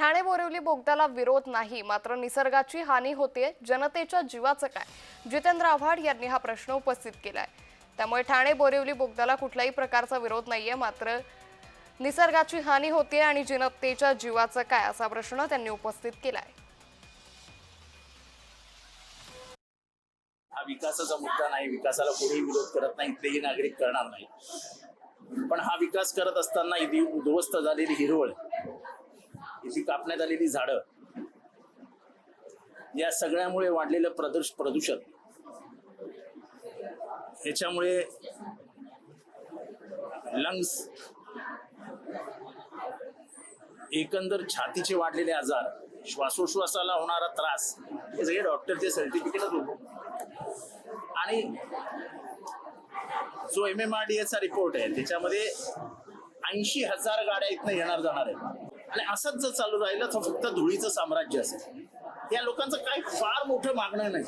ठाणे बोरिवली बोगद्याला विरोध नाही मात्र निसर्गाची हानी होते जनतेच्या जीवाचं काय? जितेंद्र आव्हाड यांनी हा प्रश्न उपस्थित केलाय. त्यामुळे ठाणे बोरिवली बोगद्याला कुठल्याही प्रकारचा विरोध नाहीये मात्र निसर्गाची हानी होते आणि जनतेच्या जीवाचं काय असा प्रश्न त्यांनी उपस्थित केलाय. हा विकासाचा मुद्दा नाही विकासाला कोणीही विरोध करत नाही इथलेही नागरिक करणार नाही पण हा विकास करत असताना उद्ध्वस्त झालेली हिरवळ जी कापण्यात आलेली झाडं या सगळ्यामुळे वाढलेलं प्रदूष प्रदूषण. ह्याच्यामुळे लंग्स एकंदर छातीचे वाढलेले आजार श्वासोश्वासाला होणारा त्रास हे सगळे डॉक्टरचे सर्टिफिकेटच होतो. आणि जो एम एम आर डी एचा रिपोर्ट आहे त्याच्यामध्ये ऐंशी हजार गाड्या इथनं येणार जाणार आहेत. आणि असंच जर चालू राहिलं तर फक्त धुळीचं साम्राज्य असेल. या लोकांचं काही फार मोठं मागणं नाही.